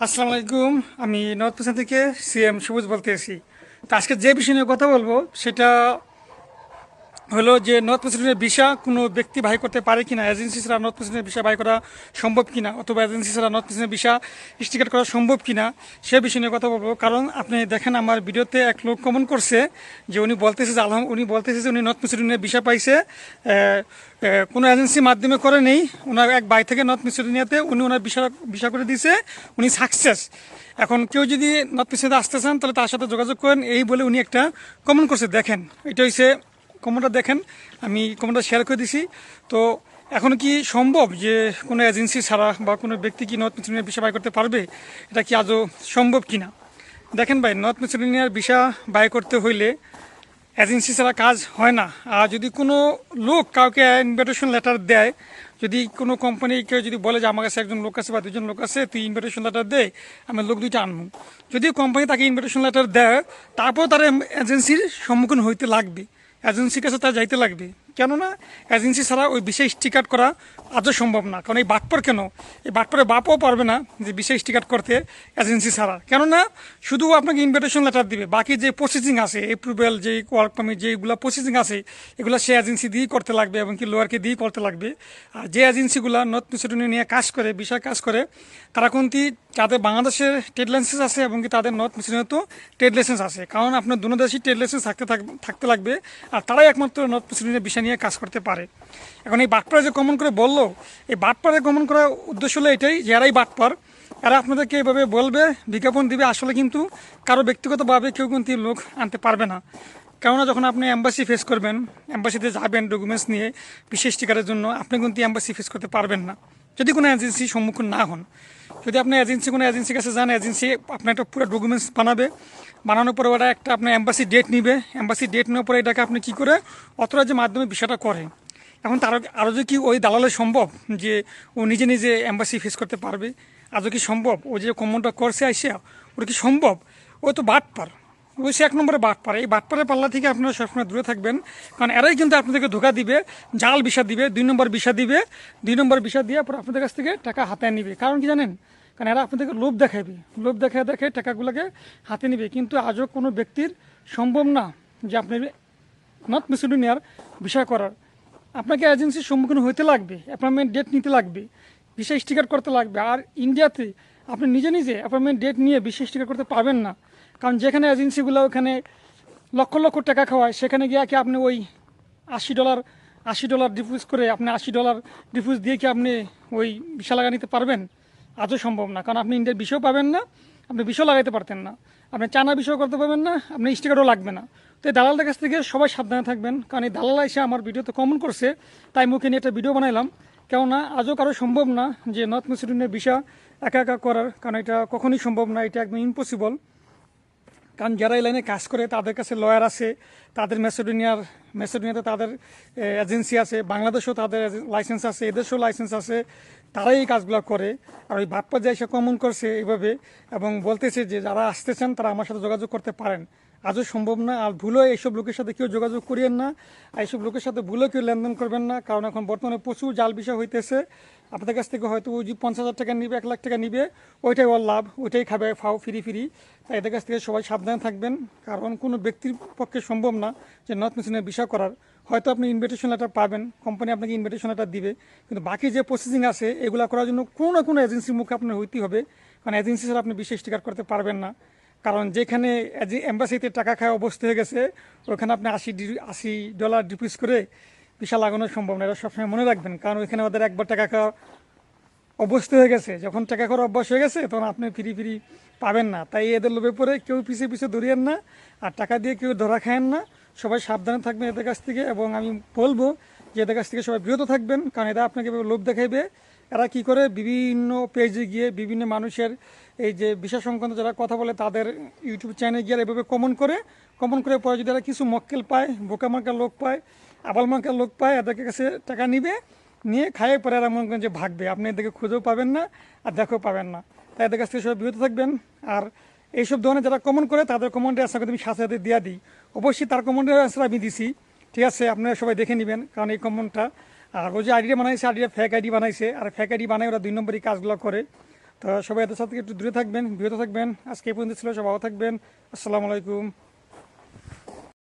আসসালামু আলাইকুম। আমি নর্থ পশ্চিম থেকে সিএম সবুজ বলতেছি তো আজকে যে বিষয় নিয়ে কথা বলব, সেটা হলো যে নর্থ প্রেসিডেন্টের ভিসা কোনো ব্যক্তি বাই করতে পারে কিনা এজেন্সি ছাড়া নর্থ প্রেসিডেন্টের ভিসা বাই করা সম্ভব কিনা, অথবা এজেন্সি ছাড়া নর্থ প্রেসিডেন্টের ভিসা স্টিকার করা সম্ভব কিনা, সে বিষয় নিয়ে কথা বলব। কারণ আপনি দেখেন আমার ভিডিওতে এক লোক কমন করছে যে উনি বলতেছে যে, আলহাম উনি বলতেছে যে উনি নর্থ প্রেসিডেন্টের ভিসা পাইছে কোনো এজেন্সির মাধ্যমে করে নেই। ওনার এক বাই থেকে নর্থ প্রেসিডেন্টিয়াতে উনি ওনার ভিসা ভিসা করে দিয়েছে, উনি সাকসেস এখন কেউ যদি নর্থ প্রেসিডেন্ট আসতে চান, তাহলে তার সাথে যোগাযোগ করেন, এই বলে উনি একটা কমেন্ট করছে। দেখেন, এটা হচ্ছে কমেন্টটা দেখেন, আমি কমেন্টটা শেয়ার করে দিছি। তো এখন কি সম্ভব যে কোনো এজেন্সি ছাড়া বা কোনো ব্যক্তি কি নর্থ মেসিডোনিয়ার ভিসা বাই করতে পারবে? এটা কি আজও সম্ভব কি না দেখেন ভাই নর্থ মেসিডোনিয়ার ভিসা বাই করতে হইলে এজেন্সি ছাড়া কাজ হয় না। আর যদি কোনো লোক কাউকে ইনভিটেশন লেটার দেয়, যদি কোনো কোম্পানি কেউ যদি বলে যে আমার কাছে একজন লোক আছে বা দুজন লোক আছে, তুই ইনভিটেশন লেটার দে, আমি লোক দুইটা আনব। যদি কোম্পানি তাকে ইনভিটেশন লেটার দেয়, তারপর তার এজেন্সির সম্মুখীন হইতে লাগবে। এজেন্সির কাছে তার যাইতে লাগবে। কেননা এজেন্সি ছাড়া ওই বিশেষ টিকাট করা আজও সম্ভব না। কারণ এই বাটপর কেন? এই বাটপরে বাপও পারবে না যে বিশেষ টিকাট করতে এজেন্সি ছাড়া। কেননা শুধু আপনাকে ইনভিটেশন লেটার দিবে, বাকি যে প্রসেসিং আছে এপ্রুভেল যে ওয়ার্ক পারমিট যেগুলো প্রসেসিং আছে, এগুলো সে এজেন্সি দিয়েই করতে লাগবে এবং কি লোয়ারকে দিয়েই করতে লাগবে। আর যে এজেন্সিগুলো নর্থ মেসিডোনিয়া নিয়ে কাজ করে, বিষয় কাজ করে, তারা কোনটি তাদের বাংলাদেশের ট্রেড লাইসেন্স আছে এবং কি তাদের নর্থ মেসিডোনিয়াতেও ট্রেড লাইসেন্স আছে। কারণ আপনার দুনো ট্রেড লাইসেন্স থাকতে থাক- থাকতে লাগবে, আর তারাই একমাত্র নর্থ মেসিডোনিয়া বিষয় নিয়ে কাজ করতে পারে। এখন এই বাটপাড়ে যে কমন করে বলল, এই বাটপাড়ে কমন করার উদ্দেশ্য হলো এটাই যে এরাই বাটপার এরা আপনাদেরকে এইভাবে বলবে, বিজ্ঞাপন দিবে, আসলে কিন্তু কারও ব্যক্তিগতভাবে কেউ কিন্তু লোক আনতে পারবে না। কেননা যখন আপনি অ্যাম্বাসি ফেস করবেন অ্যাম্বাসিতে যাবেন ডকুমেন্টস নিয়ে, বিশেষ টিকারের জন্য, আপনি কিন্তু অ্যাম্বাসি ফেস করতে পারবেন না। যদি কোনো এজেন্সি সম্মুখীন না হন। যদি আপনি এজেন্সি কোনো এজেন্সির কাছে যান এজেন্সি আপনার একটা পুরো ডকুমেন্টস বানাবে। বানানোর পরে ওরা একটা আপনার অ্যাম্বাসি ডেট নিবে। অ্যাম্বাসি ডেট নেওয়ার পরে এটাকে আপনি কী করে অথরাইজের মাধ্যমে বিষয়টা করে এখন তার আরও যে কি ওই দালালে সম্ভব যে ও নিজে নিজে অ্যাম্বাসি ফেস করতে পারবে? আজও কি সম্ভব? ও যে কমনটা করছে আইসে, ওটা কি সম্ভব? ও তো বাট পার সে এক নম্বরে বাট পারে এই বাট বাটপারের পাল্লা থেকে আপনারা সবসময় দূরে থাকবেন। কারণ এরাই কিন্তু আপনাদেরকে ধোকা দিবে, জাল বিষা দিবে, দুই নম্বর বিষা দিবে। দুই নম্বর বিষা দিয়ে পরে আপনাদের কাছ থেকে টাকা হাতে নিবে। কারণ কি জানেন? কারণ এরা আপনাদেরকে লোভ দেখাবে লোভ দেখায় দেখে টাকাগুলোকে হাতে নিবে। কিন্তু আজও কোনো ব্যক্তির সম্ভব না যে আপনি নর্থ মেসিডোনিয়ার বিষয় করার। আপনাকে এজেন্সির সম্মুখীন হইতে লাগবে অ্যাপয়েন্টমেন্ট ডেট নিতে লাগবে বিশেষ স্টিকার করতে লাগবে। আর ইন্ডিয়াতে আপনি নিজে নিজে অ্যাপয়েন্টমেন্ট ডেট নিয়ে বিশেষ স্টিকার করতে পারবেন না। কারণ যেখানে এজেন্সিগুলো ওখানে লক্ষ লক্ষ টাকা খাওয়ায়, সেখানে গিয়ে কি আপনি ওই আশি ডলার আশি ডলার ডিফিউজ করে আপনি আশি ডলার ডিফিউজ দিয়ে কি আপনি ওই ভিসা লাগা নিতে পারবেন? আজও সম্ভব না। কারণ আপনি ইন্ডিয়ার বিষয় পাবেন না, আপনি বিষয় লাগাইতে পারতেন না। আপনি চানা বিষয় করতে পারবেন না, আপনি স্টিকারও লাগবে না। তো এই দালালদের কাছ থেকে সবাই সাবধানে থাকবেন, কারণ এই দালাল এসে আমার ভিডিওতে কমন করছে, তাই মুখে নিয়ে একটা ভিডিও বানাইলাম। কেননা আজও কারও সম্ভব না যে নর্থ মেসিডোনিয়ার বিষয় একা একা করার, কারণ এটা কখনোই সম্ভব না, এটা একদম ইম্পসিবল কারণ যারা এই লাইনে কাজ করে, তাদের কাছে লয়ার আছে, তাদের মেসেডোনিয়ার মেসেডোনিয়াতে তাদের এজেন্সি আছে, বাংলাদেশেও তাদের লাইসেন্স আছে, এদেশেও লাইসেন্স আছে, তারাই এই কাজগুলো করে। আর ওই বাপ্পা যে এসে কমন করছে এইভাবে এবং বলতেছে যে যারা আসতেছেন তারা আমার সাথে যোগাযোগ করতে পারেন। আজও সম্ভব না, আর ভুলেও এইসব লোকের সাথে কেউ যোগাযোগ করিয়েন না এইসব লোকের সাথে ভুলেও কেউ লেনদেন করবেন না, কারণ এখন বর্তমানে প্রচুর জাল বিষয় হইতেছে। আপনাদের কাছ থেকে হয়তো ওই যে পঞ্চাশ হাজার টাকা নিবে, এক লাখ টাকা নিবে, ওইটাই ওর লাভ, ওইটাই খাবে ফাও ফিরি ফিরি। তাই এদের কাছ থেকে সবাই সাবধানে থাকবেন, কারণ কোনো ব্যক্তির পক্ষে সম্ভব না যে নর্থ মেশিনের বিষয় করার। হয়তো আপনি ইনভিটেশন লেটার পাবেন কোম্পানি আপনাকে ইনভিটেশন লেটার দিবে, কিন্তু বাকি যে প্রসেসিং আছে, এগুলো করার জন্য কোনো না কোনো এজেন্সির মুখে আপনার হইতেই হবে, কারণ এজেন্সি ছাড়া আপনি বিশেষ টিকার করতে পারবেন না। কারণ যেখানে এম্বাসিতে টাকা খায় অবস্থা হয়ে গেছে, ওখানে আপনি আশি আশি ডলার ডিপিস করে বিশাল লাগানো সম্ভব না এটা সবসময় মনে রাখবেন। কারণ ওইখানে ওদের একবার টাকা খাওয়া অভ্যস্ত হয়ে গেছে। যখন টাকা খাওয়ার অভ্যাস হয়ে গেছে, তখন আপনি ফিরি ফিরি পাবেন না। তাই এদের লোভে পড়ে কেউ পিছিয়ে পিছিয়ে দৌড়িয়েন না, আর টাকা দিয়ে কেউ ধরা খায়েন না। সবাই সাবধানে থাকবেন এদের কাছ থেকে, এবং আমি বলব যে এদের কাছ থেকে সবাই বিরত থাকবেন, কারণ এরা আপনাকে লোভ দেখাইবে। এরা কি করে? বিভিন্ন পেজে গিয়ে বিভিন্ন মানুষের এই যে বিষয় সংক্রান্ত যারা কথা বলে তাদের ইউটিউব চ্যানেলে গিয়ে এভাবে কমন করে। কমন করে পরে যদি এরা কিছু মক্কেল পায়, বোকা মার্কার লোক পায়, আবাল মার্কার লোক পায় এদের কাছে টাকা নিবে, নিয়ে খাইয়ে পরে এরা মনে করেন যে ভাগবে আপনি এদেরকে খুঁজেও পাবেন না আর দেখেও পাবেন না। তাই এদের কাছ থেকে সবাই বিরত থাকবেন। আর এইসব ধরনের যারা কমন করে, তাদের কমেন্টে আশা করি আমি সাথে সাথে দিয়ে দিই। অবশ্যই তার কমেন্টের অ্যান্সার আমি দিছি। ঠিক আছে, আপনারা সবাই দেখে নেবেন। কারণ এই কমেন্টটা আর ও যে আইডিটা বানাইছে আইডিটা ফেক আইডি বানাইছে, আর ফেক আইডি বানায় ওরা দুই নম্বরই কাজগুলো করে। তো সবাই এদের সাথে একটু দূরে থাকবেন, বিরত থাকবেন। আজকে পর্যন্ত ছিল, সবাই ভালো থাকবেন। আসসালামু আলাইকুম।